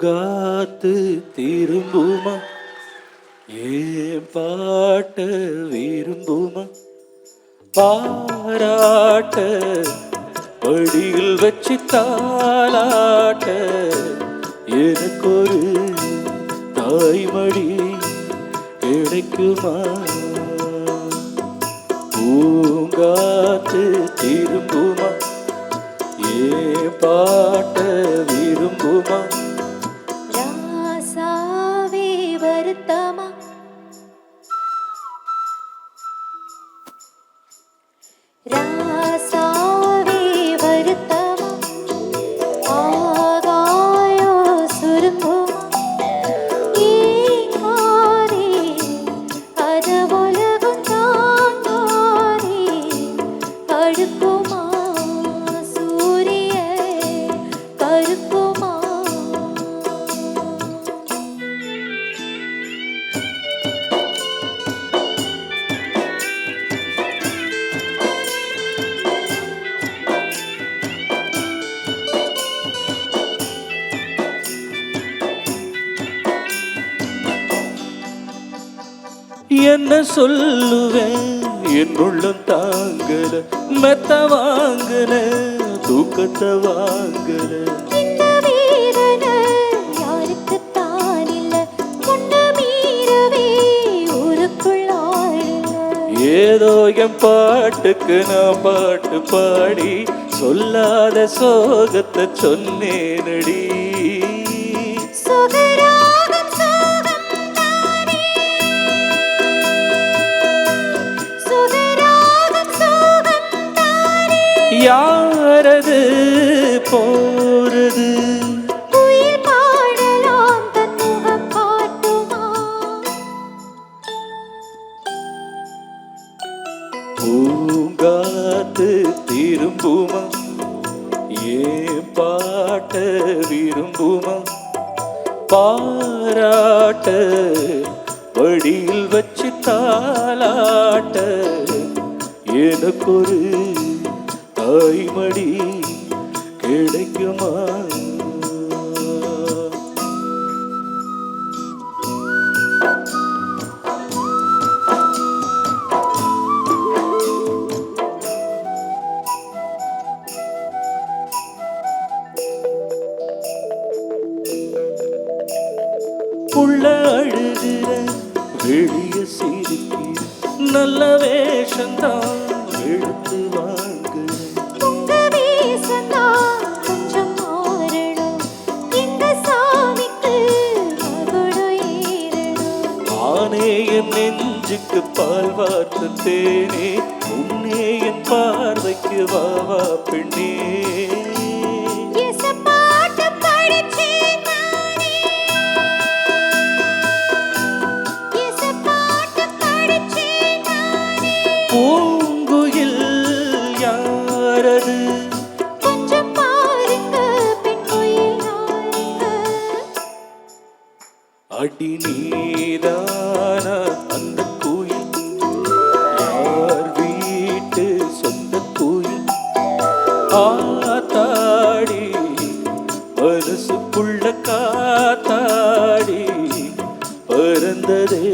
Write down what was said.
பூங்காத்து திரும்புமா? ஏன் பாட்ட விரும்புமா? பாராட்ட வழியில் வச்சு தாளாட்ட எனக்கு ஒரு தாய்மடி கிடைக்குமா? பூங்காத்து திரும்புமா? ஏ பாட்ட விரும்புமா? என்ன சொல்லுவேன்? என் உள்ளம் தாங்கல மெத்த வாங்கல தூக்கத்தை வாங்கல. ஏதோ என் பாட்டுக்கு நான் பாட்டு பாடி சொல்லாத சோகத்தை சொன்னேனடி. யாரது போறது பூங்காத்து திரும்புமா? ஏன் பாட்ட விரும்புமா? பாராட்ட படியில் வச்சு தாளாட்ட எனக்கொரு தாய்மடி கிடைக்குமா? உள்ள அழுகிற வெளிய சிரிக்கிற நல்ல வேஷந்தான் நெஞ்சுக்கு பால் வார்த்த தேனே உன்னே என் பார்வைக்கு வா வா பெண்ணே. பூங்குயில் யாரது. அடி நீதானா அந்த ஆத்தாடி பரிசுக்குள்ள காத்தாடி பறந்ததே